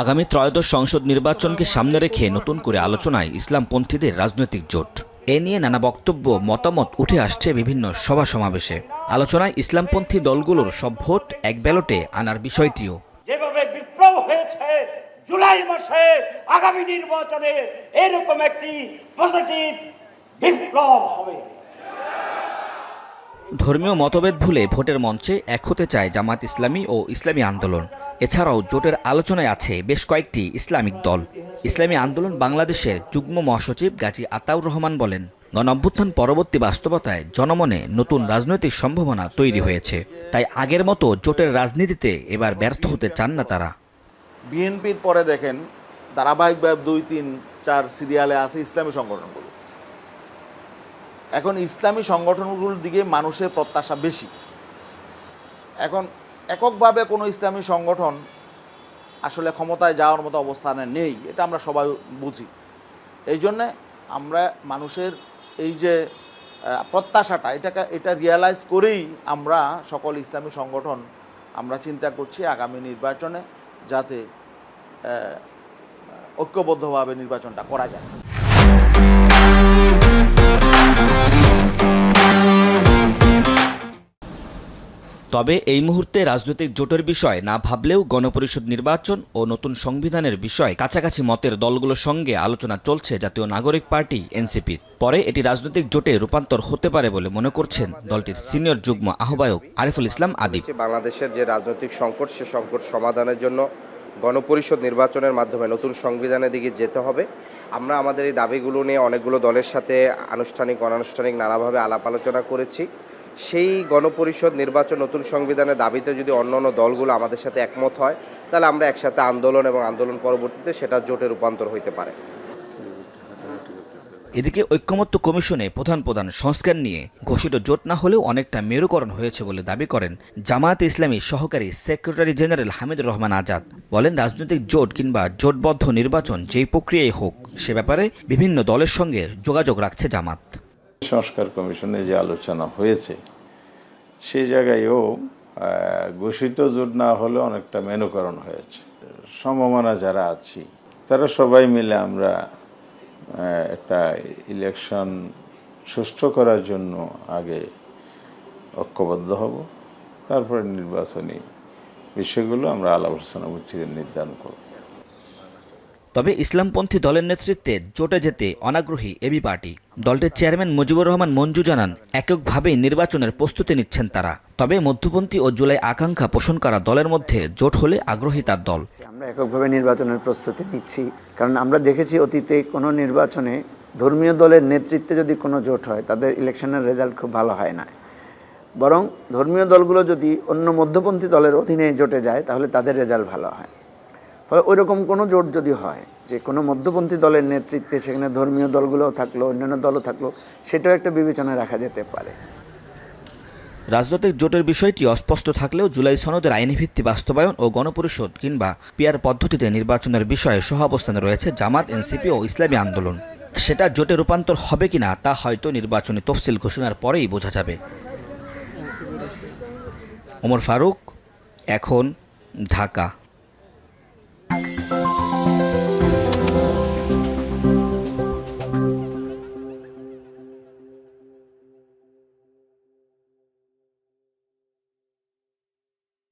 আগামী ত্রয়োদশ সংসদ নির্বাচনকে সামনে রেখে নতুন করে আলোচনায় ইসলামপন্থীদের রাজনৈতিক জোট। এ নিয়ে নানা বক্তব্য মতামত উঠে আসছে বিভিন্ন সভা সমাবেশে। আলোচনায় ইসলামপন্থী দলগুলোর সব ভোট এক ব্যালটে আনার বিষয়টিও। যেভাবে বিপ্লব হয়েছে জুলাই মাসে আগামী নির্বাচনে এরকম একটি পজিটিভ বিপ্লব হবে। ধর্মীয় মতভেদ ভুলে ভোটের মঞ্চে এক হতে চায় জামাত ইসলামী ও ইসলামী আন্দোলন। এছাড়াও জোটের আলোচনায় আছে বেশ কয়েকটি ইসলামিক দল। ইসলামী আন্দোলন বাংলাদেশের যুগ্ম মহাসচিব গাজী আতাউর রহমান বলেন, গণঅভ্যুত্থান পরবর্তী বাস্তবতায় জনমনে নতুন রাজনৈতিক সম্ভাবনা তৈরি হয়েছে। তাই আগের মতো জোটের রাজনীতিতে এবার ব্যর্থ হতে চান না তারা। বিএনপির পরে দেখেন, ধারাবাহিকভাবে দুই, তিন, চার সিরিয়ালে আছে ইসলামী সংগঠনগুলো। এখন ইসলামী সংগঠনগুলোর দিকে মানুষের প্রত্যাশা বেশি। এখন এককভাবে কোনো ইসলামী সংগঠন আসলে ক্ষমতায় যাওয়ার মতো অবস্থানে নেই, এটা আমরা সবাই বুঝি। এই জন্যে আমরা মানুষের এই যে প্রত্যাশাটা, এটাকে, এটা রিয়ালাইজ করেই আমরা সকল ইসলামী সংগঠন আমরা চিন্তা করছি আগামী নির্বাচনে যাতে ঐক্যবদ্ধভাবে নির্বাচনটা করা যায়। তবে এই মুহূর্তে রাজনৈতিক জোটের বিষয় না ভাবলেও গণপরিষদ নির্বাচন ও নতুন সংবিধানের বিষয় কাছাকাছি মতের দলগুলোর সঙ্গে আলোচনা চলছে জাতীয় নাগরিক পার্টি এনসিপির পরে এটি রাজনৈতিক জোটে রূপান্তর হতে পারে বলে মনে করছেন দলটির সিনিয়র যুগ্ম আহ্বায়ক আরিফুল ইসলাম আদিব। বাংলাদেশের যে রাজনৈতিক সংকট, সে সংকট সমাধানের জন্য গণপরিষদ নির্বাচনের মাধ্যমে নতুন সংবিধানের দিকে যেতে হবে। আমরা আমাদের এই দাবিগুলো নিয়ে অনেকগুলো দলের সাথে আনুষ্ঠানিক, অনানুষ্ঠানিক নানাভাবে আলাপ আলোচনা করেছি। সেই গণপরিষদ নির্বাচন নতুন সংবিধানের দাবিতে যদি অন্য অন্য দলগুলো আমাদের সাথে একমত হয়, তাহলে আমরা একসাথে আন্দোলন এবং আন্দোলন পরবর্তীতে সেটা জোটে রূপান্তর হইতে পারে। এদিকে ঐক্যমত্য কমিশনে প্রধান প্রধান সংস্কার নিয়ে ঘোষিত জোট না হলেও অনেকটা মেরুকরণ হয়েছে বলে দাবি করেন জামায়াতে ইসলামী সহকারী সেক্রেটারি জেনারেল হামিদুর রহমান আজাদ। বলেন, রাজনৈতিক জোট কিংবা জোটবদ্ধ নির্বাচন যেই প্রক্রিয়াই হোক, সে ব্যাপারে বিভিন্ন দলের সঙ্গে যোগাযোগ রাখছে জামাত। সংস্কার কমিশনে যে আলোচনা হয়েছে, সেই জায়গায়ও ঘোষিত জোট না হলে অনেকটা মেনুকরণ হয়েছে। সম্ভাবনা যারা আছি, তারা সবাই মিলে আমরা একটা ইলেকশন সুষ্ঠু করার জন্য আগে ঐক্যবদ্ধ হব। তারপরে নির্বাচনী বিষয়গুলো আমরা আলোচনা ভিত্তিতে নির্ধারণ করব। তবে ইসলামপন্থী দলের নেতৃত্বে জোটে যেতে অনাগ্রহী এবি পার্টি। দলটির চেয়ারম্যান মুজিবুর রহমান মঞ্জু জানান, এককভাবেই নির্বাচনের প্রস্তুতি নিচ্ছেন তারা। তবে মধ্যপন্থী ও জুলাই আকাঙ্ক্ষা পোষণ করা দলের মধ্যে জোট হলে আগ্রহী তার দল। আমরা এককভাবে নির্বাচনের প্রস্তুতি নিচ্ছি, কারণ আমরা দেখেছি অতীতে কোনো নির্বাচনে ধর্মীয় দলের নেতৃত্বে যদি কোনো জোট হয়, তাদের ইলেকশনের রেজাল্ট খুব ভালো হয় না। বরং ধর্মীয় দলগুলো যদি অন্য মধ্যপন্থী দলের অধীনে জোটে যায়, তাহলে তাদের রেজাল্ট ভালো হয়। ফলে ওই রকম কোনো জোট যদি হয়, যে কোনো মধ্যপন্থী দলের নেতৃত্বে সেখানে ধর্মীয় দলগুলোও থাকল, অন্যান্য দলও থাকল, সেটাও একটা বিবেচনায় রাখা যেতে পারে। রাজনৈতিক জোটের বিষয়টি অস্পষ্ট থাকলেও জুলাই সনদের আইনি ভিত্তি বাস্তবায়ন ও গণপরিষদ কিংবা পিয়ার পদ্ধতিতে নির্বাচনের বিষয়ে সহ অবস্থানে রয়েছে জামাত, এনসিপি ও ইসলামী আন্দোলন। সেটা জোটে রূপান্তর হবে কিনা তা হয়তো নির্বাচনী তফসিল ঘোষণার পরেই বোঝা যাবে। ওমর ফারুক, এখন ঢাকা।